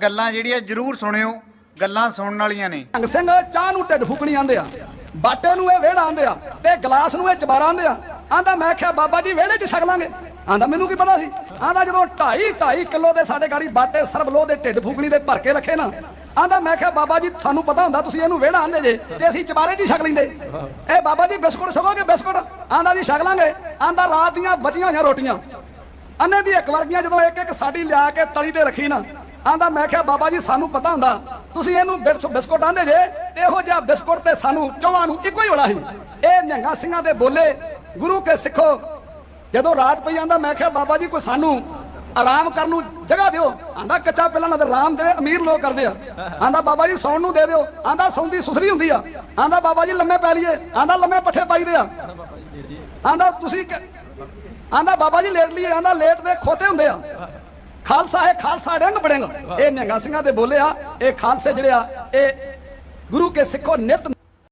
ਗੱਲਾਂ ਜਿਹੜੀਆਂ ਜਰੂਰ ਸੁਣਿਓ, ਗੱਲਾਂ ਸੁਣਨ ਵਾਲੀਆਂ ਨੇ। ਭੰਗ ਸਿੰਘ, ਚਾਹ ਨੂੰ ਢਿੱਡ ਫੁਕਣੀ ਆਂਦੇ ਆ, ਬਾਟੇ ਨੂੰ ਇਹ ਵਿਹੜਾ ਆਂਦੇ ਆ, ਤੇ ਗਲਾਸ ਨੂੰ ਇਹ ਚਬਾਰਾ ਆਂਦੇ ਆ। ਆਂਦਾ ਮੈਂ ਕਿਹਾ, ਬਾਬਾ ਜੀ ਵਿਹੜੇ 'ਚ ਛਕ ਲਾਂਗੇ। ਆਂਦਾ, ਮੈਨੂੰ ਕੀ ਪਤਾ ਸੀ? ਆਂਦਾ, ਜਦੋਂ 2.5 2.5 ਕਿਲੋ ਦੇ ਸਾਡੇ ਗਾੜੀ ਬਾਟੇ ਸਰਬਲੋ ਦੇ ਢਿੱਡ ਫੁਕਣੀ ਦੇ ਭਰ ਕੇ ਰੱਖੇ ਨਾ। ਆਂਦਾ, ਮੈਂ ਕਿਹਾ, ਬਾਬਾ ਜੀ ਤੁਹਾਨੂੰ ਪਤਾ ਹੁੰਦਾ ਤੁਸੀਂ ਇਹਨੂੰ ਵਿਹੜਾ ਆਂਦੇ ਜੇ, ਤੇ ਅਸੀਂ ਚਬਾਰੇ 'ਚ ਛਕ ਲੈਂਦੇ। ਇਹ ਬਾਬਾ ਜੀ, ਬਿਸਕੁਟ ਛਕੋਗੇ, ਬਿਸਕੁਟ? ਆਂਦਾ, ਜੀ, ਛਕ ਲਾਂਗੇ। ਆਂਦਾ, ਰਾਤ ਦੀਆਂ ਬਚੀਆਂ ਹੋਈਆਂ ਰੋਟੀਆਂ। ਅੰਨੇ ਦੀ ਇੱਕ ਵਰਗੀਆਂ ਜਦੋਂ ਇੱਕ ਇੱਕ ਸਾਡੀ ਲਿਆ ਕੇ ਤਲੀ ਤੇ ਰੱਖੀ ਨਾ ਆਂਦਾ, ਮੈਂ ਕਿਹਾ, ਬਾਬਾ ਜੀ, ਸਾਨੂੰ ਪਤਾ ਹੁੰਦਾ, ਤੁਸੀਂ ਇਹਨੂੰ ਬਿਸਕੁਟ ਆਂਦੇ ਜੇ ਇਹੋ ਜਿਹਾ ਬਿਸਕੁਟ ਤੇ ਸਾਨੂੰ ਚੌਵਾਂ ਨੂੰ ਇੱਕੋ ਹੀ ਬੜਾ ਸੀ ਇਹ ਨਿਹੰਗਾ ਸਿੰਘਾਂ ਦੇ ਬੋਲੇ, ਗੁਰੂ ਕੇ ਸਿੱਖੋ। ਜਦੋਂ ਰਾਤ ਪਈ ਆਂਦਾ, ਮੈਂ ਕਿਹਾ, ਬਾਬਾ ਜੀ, ਕੋਈ ਸਾਨੂੰ ਆਰਾਮ ਕਰਨ ਨੂੰ ਜਗ੍ਹਾ ਦਿਓ। ਆਂਦਾ, ਕੱਚਾ ਪਹਿਲਾਂ ਨਾਲ ਆਰਾਮ ਦੇ ਅਮੀਰ ਲੋਕ ਕਰਦੇ ਆ। ਆਂਦਾ, ਬਾਬਾ ਜੀ, ਸੌਣ ਨੂੰ ਦੇ ਦਿਓ। ਆਂਦਾ ਸੌਂਦੀ ਸੁਸਰੀ ਹੁੰਦੀ ਆ। ਆਂਦਾ, ਬਾਬਾ ਜੀ, ਲੰਮੇ ਪੈ ਲਈਏ। ਆਂਦਾ, ਲੰਮੇ ਪੱਠੇ ਪਾਈਦੇ ਆ। ਆਂਦਾ, ਤੁਸੀਂ ਕਿ- ਆਂਦਾ, ਬਾਬਾ ਜੀ, ਲੇਟ ਲਈਏ। ਆਂਦਾ, ਲੇਟ ਦੇ ਖੋਤੇ ਹੁੰਦੇ ਆ। ਖਾਲਸਾ ਹੈ, ਖਾਲਸਾ ਡੰਗ ਬੜਿੰਗ ਇਹ ਨਿਹੰਗਾ ਸਿੰਘਾਂ ਦੇ ਬੋਲੇ ਆ, ਇਹ ਖਾਲਸੇ ਜਿਹੜੇ ਆ, ਇਹ ਗੁਰੂ ਕੇ ਸਿੱਖੋ ਨਿਤ